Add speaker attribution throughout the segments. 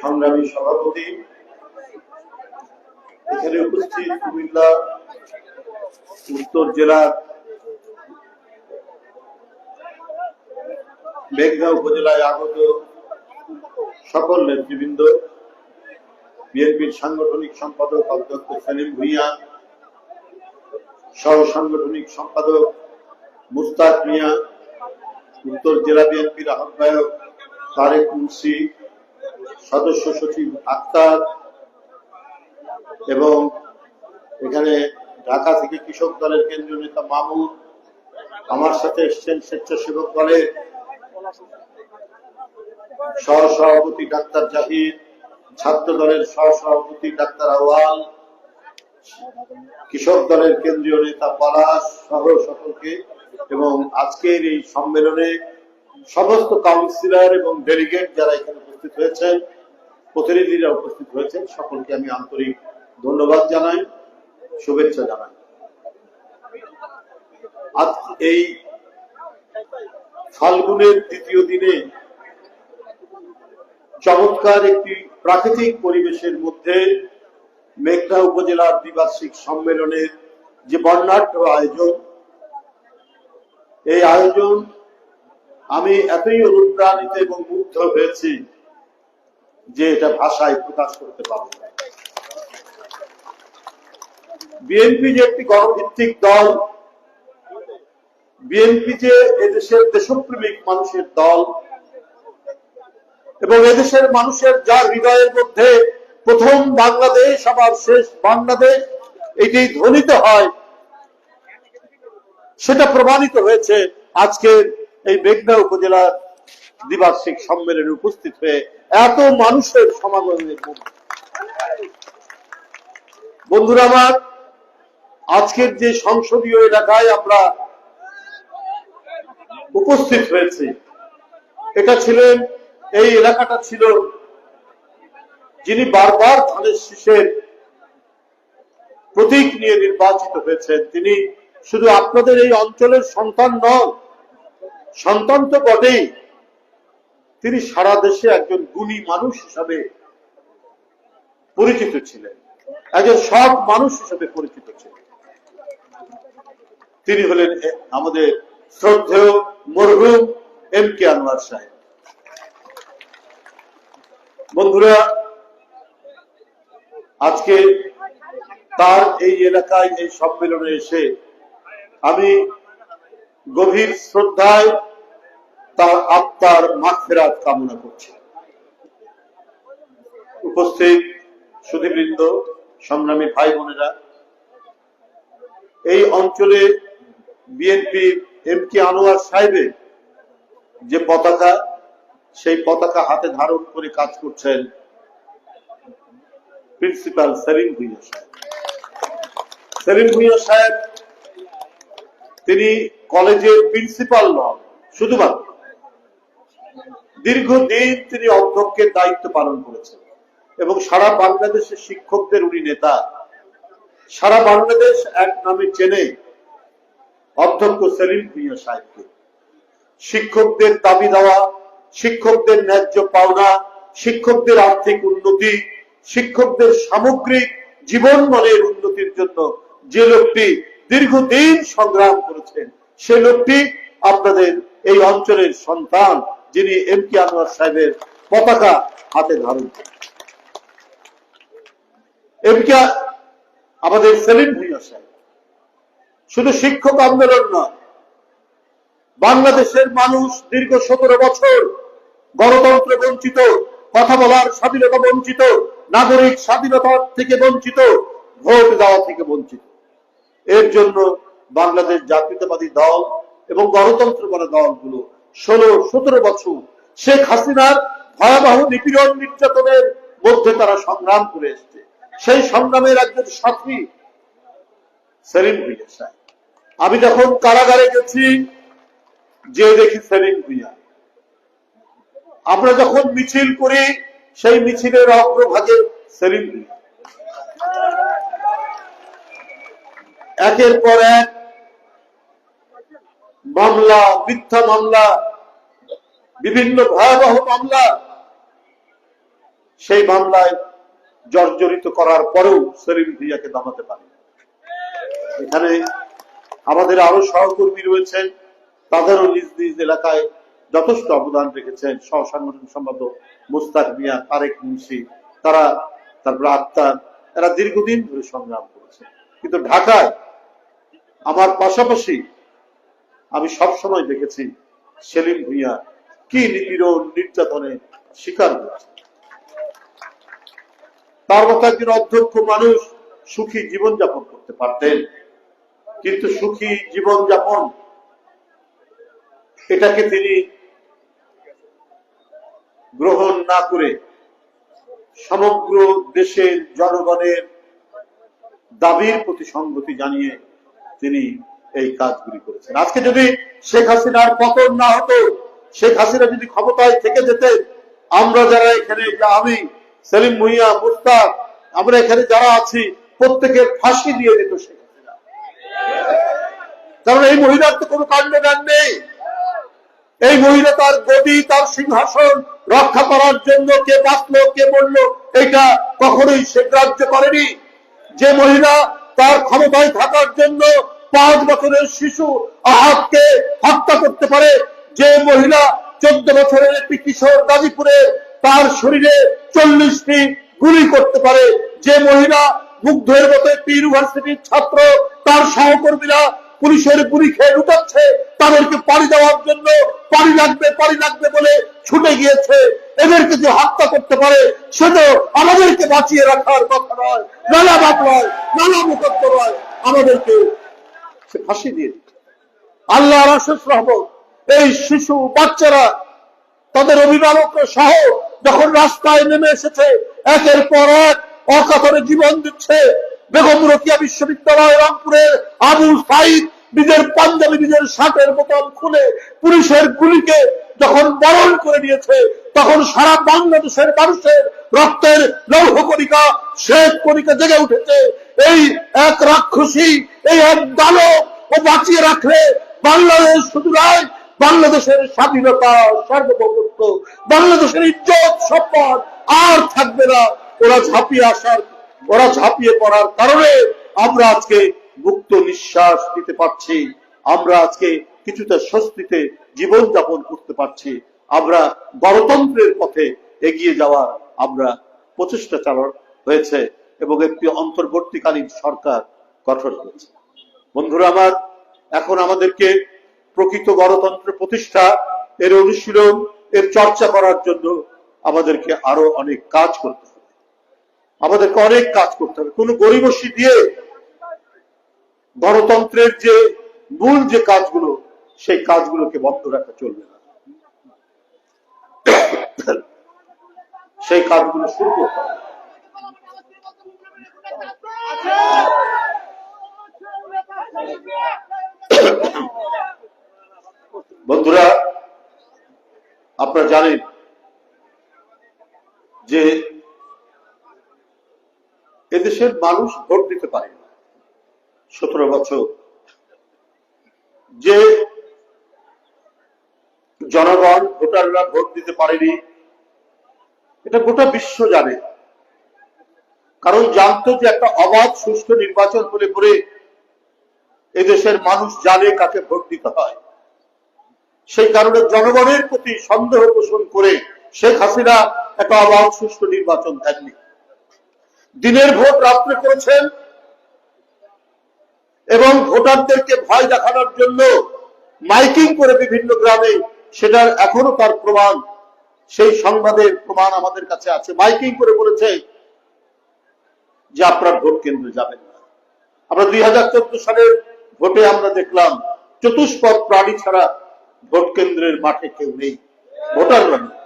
Speaker 1: সংগ্রামী সভাপতি। এখানে উপস্থিত কুমিল্লা উত্তর জেলার মেঘনা উপজেলায় আগত সকল নেতৃবৃন্দ, বিএনপির সাংগঠনিক সম্পাদক অধ্যক্ষ সেলিম ভুইয়া, সহ সাংগঠনিক সম্পাদক মুস্তাক মিয়া, উত্তর জেলা বিএনপির আহ্বায়ক তারেক মুন্সি সদস্য সচিব আক্তার এবং এখানে ঢাকা থেকে কৃষক দলের কেন্দ্রীয় নেতা মামুন আমার সাথে এসছেন স্বেচ্ছাসেবক দলের সহ সভাপতি ডাক্তার জাহির, ছাত্র দলের সহ সভাপতি ডাক্তার আওয়াল কৃষক দলের কেন্দ্রীয় নেতা পলাশ সহ সকলকে এবং আজকের এই সম্মেলনে সমস্ত কাউন্সিলর এবং ডেলিগেট যারা এখানে উপস্থিত হয়েছেন, প্রতিনিধিরা উপস্থিত হয়েছেন, সকলকে আমি আন্তরিক ধন্যবাদ জানাই, শুভেচ্ছা জানাই। আজ এই ফাল্গুনের দ্বিতীয় দিনে চমৎকার একটি প্রাকৃতিক পরিবেশের মধ্যে মেঘনা উপজেলার দ্বিবার্ষিক সম্মেলনের যে বর্ণাঢ্য আয়োজন, এই আয়োজন আমি এতই অনুপ্রাণিত এবং মুগ্ধ হয়েছি যে এটা ভাষায় প্রকাশ করতে পারব। বিএনপি যে একটি গণভিত্তিক দল, বিএনপি যে এদেশের দেশপ্রেমিক মানুষের দল, এবং এদেশের মানুষের যার হৃদয়ের মধ্যে প্রথম বাংলাদেশ, আবার শেষ বাংলাদেশ এটি ধ্বনিত হয়, সেটা প্রমাণিত হয়েছে আজকের এই মেঘনা উপজেলার দ্বিবার্ষিক সম্মেলনে উপস্থিত হয়ে এত মানুষের সমাগমের বন্ধুরা আমার, আজকের যে সংসদীয় এলাকায় আমরা উপস্থিত হয়েছি, এটা ছিলেন, এই এলাকাটা ছিল যিনি বারবার ধানের শীষের প্রতীক নিয়ে নির্বাচিত হয়েছেন। তিনি শুধু আপনাদের এই অঞ্চলের সন্তান নন, সন্তান তো বটেই। তিনি সারা দেশে একজন গুণী মানুষ হিসাবে পরিচিত ছিলেন। একজন সৎ মানুষ হিসাবে পরিচিত ছিলেন। তিনি হলেন আমাদের শ্রদ্ধেয় মরহুম এম কে আনোয়ার সাহেব। বন্ধুরা, আজকে তার এই এলাকায় এই সম্মেলনে এসে আমি গভীর শ্রদ্ধায় তার আত্মার মাগফিরাত কামনা করছি। উপস্থিত সুধীবৃন্দ, সংগ্রামী ভাই বোনেরা, এই অঞ্চলে বিএনপি এম কে আনোয়ার সাহেবের যে পতাকা, সেই পতাকা হাতে ধারণ করে কাজ করছেন প্রিন্সিপাল সেলিম ভুইয়া সাহেব। সেলিম ভুইয়া সাহেব, তিনি কলেজের প্রিন্সিপাল নন, শুধুমাত্র দীর্ঘদিন তিনি অধ্যক্ষের দায়িত্ব পালন করেছেন এবং সারা বাংলাদেশের শিক্ষকদের উনি নেতা। সারা বাংলাদেশ এক নামে চেনে অধ্যক্ষ সেলিম ভুইয়া সাহেবকে। শিক্ষকদের দাবি দেওয়া, শিক্ষকদের ন্যায্য পাওনা, শিক্ষকদের আর্থিক উন্নতি, শিক্ষকদের সামগ্রিক জীবন মানের উন্নতির জন্য যে লোকটি দীর্ঘদিন সংগ্রাম করেছেন, সে লোকটি আপনাদের এই অঞ্চলের সন্তান। যিনি এম কে আনোয়ার সাহেবের পতাকা হাতে ধারণ এম কে আমাদের সেলিম ভুইয়া সাহেব। শুধু শিক্ষক আন্দোলন নয়, বাংলাদেশের মানুষ দীর্ঘ সতেরো বছর গণতন্ত্র বঞ্চিত, কথা বলার স্বাধীনতা বঞ্চিত, নাগরিক স্বাধীনতা থেকে বঞ্চিত, ভোট দেওয়া থেকে বঞ্চিত। এর জন্য বাংলাদেশ জাতীয়তাবাদী দল এবং গণতন্ত্র করা দলগুলো ষোলো, সতেরো বছর শেখ হাসিনার ভয়াবহ নিপীড়ন নির্যাতনের মধ্যে তারা সংগ্রাম করে এসছে। সেই সংগ্রামের একজন সাথী সেলিম ভুইয়া সাহেব। আমি যখন কারাগারে গেছি যে দেখি সেলিম ভুইয়া। আমরা যখন মিছিল করি, সেই মিছিলের অগ্রভাগে সেলিম ভুইয়া। একের পর এক মামলা, মিথ্যা মামলা, বিভিন্ন ভয়াবহ মামলা, সেই মামলায় জর্জরিত করার পরেও সেলিম ভিয়াকে দমাতে পারে এখানে আমাদের আরও সহকর্মী রয়েছেন, তাদেরও নিজ নিজ এলাকায় যথেষ্ট অবদান রেখেছেন সহ সাংগঠনিক সম্পাদক মুস্তাক মিয়া, তারেক মুন্সি, তারা তারপর আক্তার, এরা দীর্ঘদিন ধরে সংগ্রাম করেছে কিন্তু ঢাকায়, আমার পাশাপাশি আমি সব সময় দেখেছি সেলিম ভুইয়া কি নিপীড়ন নির্যাতনে শিকার হয়েছে। তার মতো একজন অধ্যক্ষ মানুষ সুখী জীবনযাপন করতে পারতেন, কিন্তু সুখী জীবনযাপন, এটাকে তিনি গ্রহণ না করে সমগ্র দেশের জনগণের দাবির প্রতি সংগতি জানিয়ে তিনি এই কাজগুলি করেছেন। আজকে যদি শেখ হাসিনার পতন না হতো, শেখ হাসিনা যদি ক্ষমতায় থেকে যেতে আমরা যারা এখানে আমি, সেলিম ভুইয়া, মুস্তাক, আমরা এখানে যারা আছি প্রত্যেকের ফাঁসি দিয়ে দিত শেখ হাসিনা। কারণ এই মহিলার তো কোনো কাণ্ড নেই। এই মহিলা তার গদি, তার সিংহাসন রক্ষা করার জন্য কে বাঁচলো, কে মরলো, এটা কখনোই সে গ্রাহ্য করেনি। যে মহিলা তার ক্ষমতায় থাকার জন্য পাঁচ বছরের শিশু আহাতকে হত্যা করতে পারে। যে মহিলা চোদ্দ বছরের একটি কিশোর গাজীপুরে তার শরীরে চল্লিশটি গুলি করতে পারে। যে মহিলা মুগ্ধের মতো একটি ইউনিভার্সিটির ছাত্র, তার সহকর্মীরা পুলিশের গুলি খেয়ে লুটাচ্ছে। তাদেরকে পাড়ি দেওয়ার জন্য পানি লাগবে পানি লাগবে বলে ছুটে গিয়েছে। এদেরকে যে হত্যা করতে পারে, সে তো আমাদেরকে বাঁচিয়ে রাখার কথা নয়। নানা বাপ নয়, নানা মুখত্ব নয়। আমাদেরকে ফাঁসি দিয়ে দিচ্ছে আল্লাহ আশেষ রহমত এই শিশু বাচ্চারা, তাদের অভিভাবকরা সহ যখন রাস্তায় নেমে এসেছে, একের পর এক অকাতরে জীবন দিচ্ছে। বেগম রকিয়া বিশ্ববিদ্যালয় রংপুরের আবু সাইদ নিজের পাঞ্জাবি, নিজের শার্টের বোতাম খুলে পুলিশের গুলিকে যখন বরণ করে নিয়েছে, তখন সারা বাংলাদেশের মানুষের রক্তের লৌহ কণিকা শ্বেত কণিকা জেগে উঠেছে। এই এক রাক্ষসী, এই এক দানব ও বাঁচিয়ে রাখলে বাংলাদেশ শুধু নয়, বাংলাদেশের স্বাধীনতা, সার্বভৌমত্ব, বাংলাদেশের ইজ্জত, সম্পদ আর থাকবে না। ওরা ঝাঁপিয়ে আসার, ওরা ঝাঁপিয়ে পড়ার কারণে আমরা আজকে মুক্ত নিঃশ্বাস নিতে পারছি। আমরা আজকে কিছুটা স্বস্তিতে জীবন যাপন করতে পারছি। আমরা গণতন্ত্রের পথে এগিয়ে যাওয়ার আমরা প্রচেষ্টা চালানো হয়েছে। এবং একটি অন্তর্বর্তীকালীন সরকার গঠন হয়েছে। বন্ধুরা, আমার এখন আমাদেরকে প্রকৃত গণতন্ত্র প্রতিষ্ঠা, এর অনুশীলন, এর চর্চা করার জন্য আমাদেরকে আরও অনেক কাজ করতে হবে। আমাদেরকে অনেক কাজ করতে হবে। কোন গরিবসী দিয়ে গণতন্ত্রের যে মূল যে কাজগুলো, সেই কাজগুলোকে বন্ধ রাখা চলবে না। সেই কাজগুলো শুরু করতে হবে। বন্ধুরা, আপনারা জানেন যে এদেশের মানুষ ভোট দিতে পারে না। সতেরো বছর। যে জনগণ ভোটাররা ভোট দিতে পারেনি, এটা গোটা বিশ্ব জানে। কারণ জানতো যে একটা অবাধ সুষ্ঠু নির্বাচন হলে পরে এদেশের মানুষ জানে কাকে ভোট দিতে হয়। সেই কারণে জনগণের প্রতি সন্দেহ পোষণ করে শেখ হাসিনা একটা অবাধ সুষ্ঠু নির্বাচন দেননি। দিনের ভোট রাত্রে করেছেন এবং ভোটারদেরকে ভয় দেখানোর জন্য মাইকিং করে বিভিন্ন গ্রামে সেটার এখনও তার প্রমাণ, সেই সংবাদের প্রমাণ আমাদের কাছে আছে। মাইকিং করে বলেছে যে আপনার ভোট কেন্দ্রে যাবেন না। আমরা দুই হাজার চোদ্দ সালের ভোটে আমরা দেখলাম, চতুষ্পদ প্রাণী ছাড়া ভোট কেন্দ্রের মাঠে কেউ নেই, ভোটাররা নেই।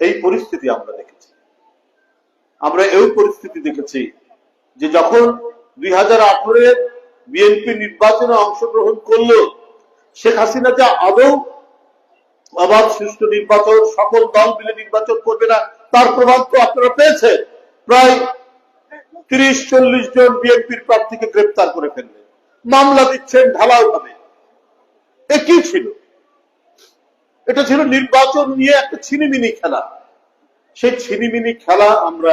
Speaker 1: এই পরিস্থিতি আমরা দেখেছি। আমরা এই পরিস্থিতি দেখেছি যে যখন দুই হাজার আঠারোয় বিএনপি নির্বাচনে অংশগ্রহণ করল, শেখ হাসিনা যা আদৌ অবাধ সুষ্ঠু নির্বাচন, সকল দল মিলে নির্বাচন করবে না তার প্রভাব তো আপনারা পেয়েছেন। প্রায় তিরিশ, চল্লিশ জন বিএনপির প্রার্থীকে গ্রেপ্তার করে ফেললেন। মামলা দিচ্ছেন ঢালাও ভাবে এ কি ছিল। এটা ছিল নির্বাচন নিয়ে একটা ছিনিমিনি খেলা। সেই ছিনিমিনি খেলা আমরা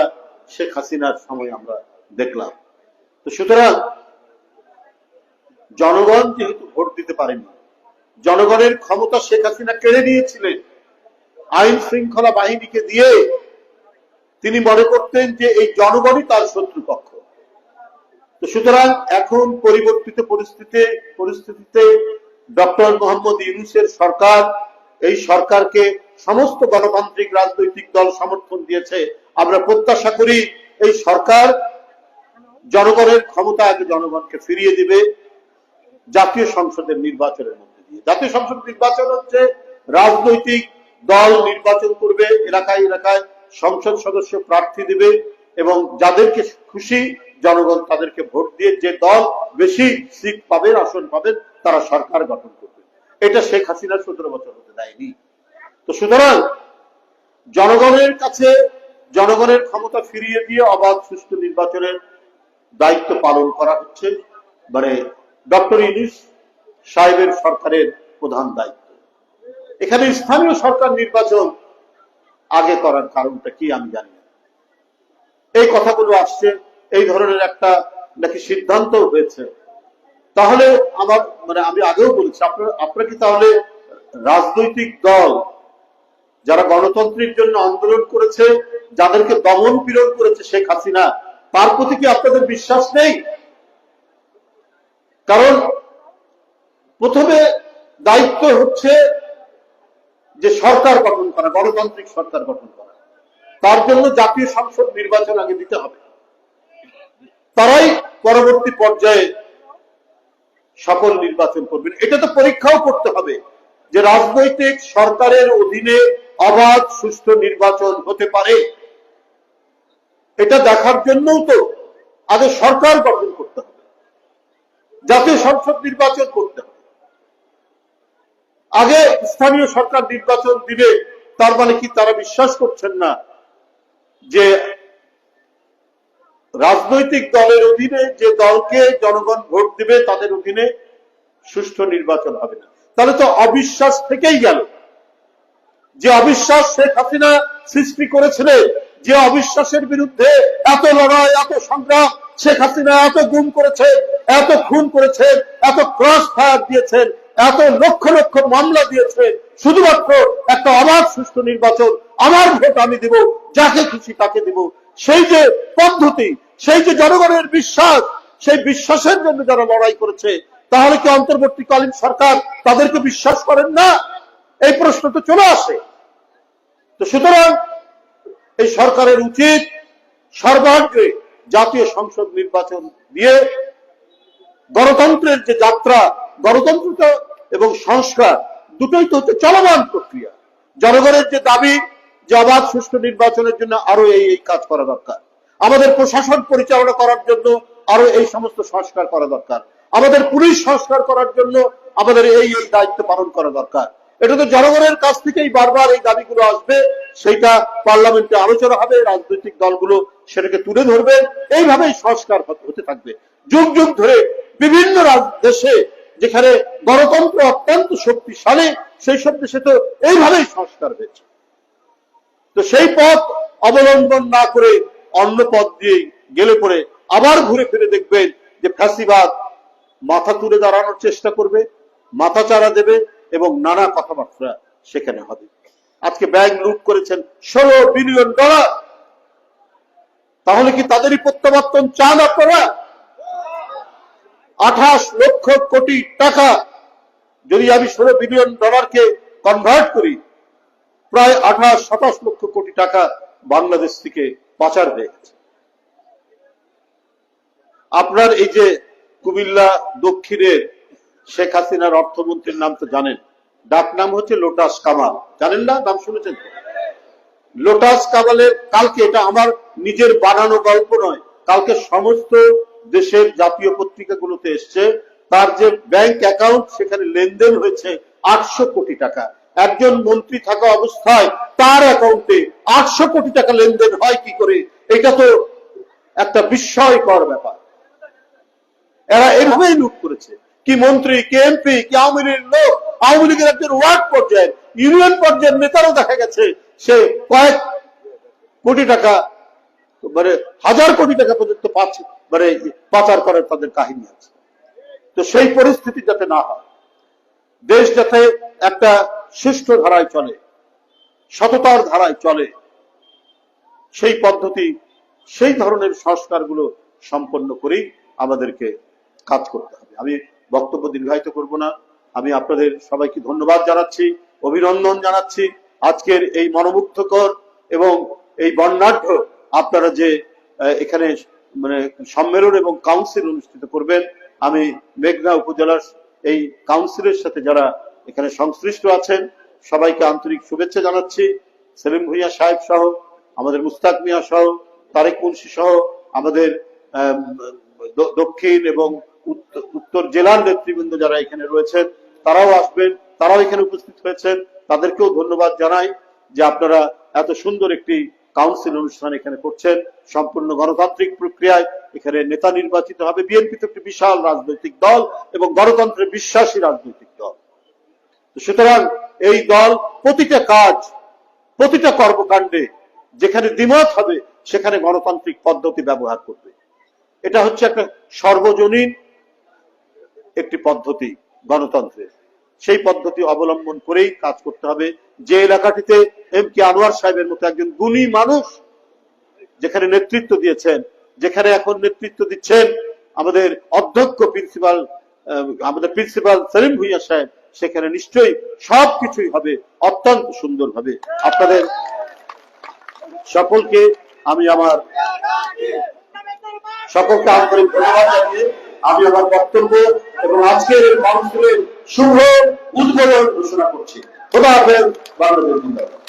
Speaker 1: শেখ হাসিনার সময় আমরা দেখলাম। তো সুতরাং জনগণ যেহেতু ভোট দিতে পারেনি, জনগণের ক্ষমতা শেখ হাসিনা কেড়ে নিয়েছিলেন। আইন শৃঙ্খলা বাহিনীকে দিয়ে তিনি মনে করতেন যে এই জনগণই তার শত্রুপক্ষ। তো সুতরাং এখন পরিবর্তিত পরিস্থিতিতে পরিস্থিতিতে ডক্টর মোহাম্মদ ইউনুসের সরকার, এই সরকারকে সমস্ত গণতান্ত্রিক রাজনৈতিক দল সমর্থন দিয়েছে। আমরা প্রত্যাশা করি এই সরকার জনগণের ক্ষমতা আগে জনগণকে ফিরিয়ে দিবে জাতীয় সংসদের নির্বাচনের মধ্যে দিয়ে। জাতীয় সংসদ নির্বাচন হচ্ছে রাজনৈতিক দল নির্বাচন করবে এলাকায় এলাকায়। সংসদ সদস্য প্রার্থী দিবে এবং যাদেরকে খুশি জনগণ তাদেরকে ভোট দিয়ে যে দল বেশি সিট পাবেন, আসন পাবেন, তারা সরকার গঠন করবে। এটা শেখ হাসিনা সতেরো বছর হতে দেয়নি। তো সুতরাং জনগণের কাছে, জনগণের ক্ষমতা ফিরিয়ে দিয়ে অবাধ সুষ্ঠু নির্বাচনের দায়িত্ব পালন করা হচ্ছে। মানে ডক্টর ইউনুস সাহেবের সরকারের প্রধান দায়িত্ব। এখানে স্থানীয় সরকার নির্বাচন আগে করার কারণটা কি আমি জানি এই কথাগুলো আসছে, এই ধরনের একটা নাকি সিদ্ধান্ত হয়েছে। তাহলে আমার মানে আমি আগেও বলেছি, আপনার, আপনারা কি তাহলে রাজনৈতিক দল যারা গণতন্ত্রের জন্য আন্দোলন করেছে, যাদেরকে দমন পীড়ন করেছে শেখ হাসিনা, তার প্রতি কি আপনাদের বিশ্বাস নেই? কারণ প্রথমে দায়িত্ব হচ্ছে যে সরকার গঠন করা, গণতান্ত্রিক সরকার গঠন করা। তার জন্য জাতীয় সংসদ নির্বাচন আগে দিতে হবে। তারাই পরবর্তী পর্যায়ে সকল নির্বাচন করবেন। এটা তো পরীক্ষাও করতে হবে যে রাজনৈতিক সরকারের অধীনে অবাধ, সুষ্ঠু নির্বাচন হতে পারে। এটা দেখার জন্যও তো আগে সরকার গঠন করতে হবে। জাতীয় সংসদ নির্বাচন করতে হবে। আগে স্থানীয় সরকার নির্বাচন দিবে, তার মানে কি তারা বিশ্বাস করছেন না যে রাজনৈতিক দলের অধীনে যে দলকে জনগণ ভোট দিবে, তাদের অধীনে সুষ্ঠু নির্বাচন হবে না। তাহলে তো অবিশ্বাস থেকেই গেল। যে অবিশ্বাস শেখ হাসিনা সৃষ্টি করেছিলেন, যে অবিশ্বাসের বিরুদ্ধে এত লড়াই, এত সংগ্রাম শেখ হাসিনা এত গুম করেছেন এত খুন করেছেন এত ক্রস ফায়ার দিয়েছেন এত লক্ষ লক্ষ মামলা দিয়েছেন শুধুমাত্র একটা অবাধ সুষ্ঠু নির্বাচন, আমার ভোট আমি দিব, যাকে খুশি তাকে দিব। সেই যে পদ্ধতি, সেই যে জনগণের বিশ্বাস, সেই বিশ্বাসের জন্য যারা লড়াই করেছে, তাহলে কি অন্তর্বর্তীকালীন সরকার তাদেরকে বিশ্বাস করেন না? এই প্রশ্ন তো চলে আসে। তো সুতরাং এই সরকারের উচিত সর্বাগ্রে জাতীয় সংসদ নির্বাচন দিয়ে গণতন্ত্রের যে যাত্রা গণতন্ত্র এবং সংস্কার দুটোই তো হচ্ছে চলমান প্রক্রিয়া। জনগণের যে দাবি যে অবাধ সুষ্ঠু নির্বাচনের জন্য আরও এই এই কাজ করা দরকার। আমাদের প্রশাসন পরিচালনা করার জন্য আরও এই সমস্ত সংস্কার করা দরকার। আমাদের পুলিশ সংস্কার করার জন্য আমাদের এই এই দায়িত্ব পালন করা দরকার। এটা তো জনগণের কাছ থেকেই বারবার এই দাবিগুলো আসবে, সেইটা পার্লামেন্টে আলোচনা হবে, রাজনৈতিক দলগুলো সেটাকে তুলে ধরবে। এইভাবেই সংস্কার হতে- থাকবে। যুগ যুগ ধরে বিভিন্ন দেশে যেখানে গণতন্ত্র অত্যন্ত শক্তিশালী, সেই সব দেশে তো এইভাবেই সংস্কার হয়েছে। তো সেই পথ অবলম্বন না করে অন্য পথ দিয়ে গেলে পরে আবার ঘুরে ফিরে দেখবেন যে ফ্যাসিবাদ মাথা তুলে দাঁড়ানোর চেষ্টা করবে, মাথা চারা দেবে এবং নানা কথাবার্তা সেখানে হবে। আজকে ব্যাংক লুট করেছেন ষোলো বিলিয়ন ডলার। তাহলে কি তাদেরই প্রত্যাবর্তন চান আপনারা? আঠাশ লক্ষ কোটি টাকা যদি আমি ষোলো বিলিয়ন ডলারকে কনভার্ট করি, প্রায় আঠাশ, সাতাশ লক্ষ কোটি টাকা বাংলাদেশ থেকে পাচার হয়ে আপনার এই যে কুমিল্লা দক্ষিণের শেখ হাসিনার অর্থমন্ত্রীর নাম তো জানেন, ডাক নাম হচ্ছে লোটাস কামাল। জানেন না? নাম শুনেছেন? লোটাস কামালের, কালকে এটা আমার নিজের বানানো গল্প নয়, কালকে সমস্ত দেশের জাতীয় পত্রিকাগুলোতে এসছে, তার যে ব্যাংক অ্যাকাউন্ট, সেখানে লেনদেন হয়েছে আটশো কোটি টাকা। একজন মন্ত্রী থাকা অবস্থায় তার অ্যাকাউন্টে আটশো কোটি টাকা লেনদেন হয় কি করে? এটা তো একটা বিস্ময়কর ব্যাপার। এরা এভাবেই লুট করেছে। কি মন্ত্রী, কি এমপি, কি আওয়ামী লীগের লোক? আওয়ামী লীগের একজন ওয়ার্ড পর্যায়ের, ইউনিয়ন পর্যায়ের নেতারও দেখা গেছে, সে কয়েক কোটি টাকা মানে হাজার কোটি টাকা পর্যন্ত পাচ্ছে। মানে পাচার করার তাদের কাহিনী আছে। তো সেই পরিস্থিতি যাতে না হয়, দেশ যাতে একটা সুষ্ঠু ধারায় চলে, সততার ধারায় চলে, সেই পদ্ধতি, সেই ধরনের সংস্কারগুলো সম্পন্ন করেই আমাদেরকে কাজ করতে হবে। আমি বক্তব্য দীর্ঘায়িত করব না। আমি আপনাদের সবাইকে ধন্যবাদ জানাচ্ছি, অভিনন্দন জানাচ্ছি। আজকের এই মনোমুগ্ধকর এবং এই বর্ণাঢ্য আপনারা যে এখানে মানে সম্মেলন এবং কাউন্সিল অনুষ্ঠিত করবেন। আমি মেঘনা উপজেলার এই কাউন্সিলের সাথে যারা এখানে সংশ্লিষ্ট আছেন, সবাইকে আন্তরিক শুভেচ্ছা জানাচ্ছি। সেলিম ভুইয়া সাহেব সহ, আমাদের মুস্তাক মিয়া সহ, তারেক মুন্সি সহ, আমাদের দক্ষিণ এবং উত্তর জেলার নেতৃবৃন্দ যারা এখানে রয়েছেন, তারাও আসবেন, তারাও এখানে উপস্থিত হয়েছেন। তাদেরকেও ধন্যবাদ জানাই যে আপনারা এত সুন্দর একটি কাউন্সিল অনুষ্ঠান এখানে করছেন। সম্পূর্ণ গণতান্ত্রিক প্রক্রিয়ায় এখানে নেতা নির্বাচিত হবে। বিএনপি তো একটি বিশাল রাজনৈতিক দল এবং গণতন্ত্রে বিশ্বাসী রাজনৈতিক দল। সুতরাং এই দল প্রতিটা কাজ, প্রতিটা কর্মকাণ্ডে যেখানে দ্বিমত হবে, সেখানে গণতান্ত্রিক পদ্ধতি ব্যবহার করবে। এটা হচ্ছে একটা সর্বজনীন একটি পদ্ধতি গণতন্ত্রের। সেই পদ্ধতি অবলম্বন করেই কাজ করতে হবে। যে এলাকাটিতে এম কে আনোয়ার সাহেবের মতো একজন গুণী মানুষ যেখানে নেতৃত্ব দিয়েছেন, যেখানে এখন নেতৃত্ব দিচ্ছেন আমাদের অধ্যক্ষ প্রিন্সিপাল আমাদের প্রিন্সিপাল সেলিম ভুইয়া সাহেব, সেখানে নিশ্চয়ই সবকিছুই হবে অত্যন্ত সুন্দর হবে আপনাদের সকলকে আমি আমার সকলকে আন্তরিক ধন্যবাদ জানিয়ে আমি আমার বক্তব্য এবং আজকের কাউন্সিলের শুভ উদ্বোধন ঘোষণা করছি। খোদা হাফেজ, বাংলাদেশ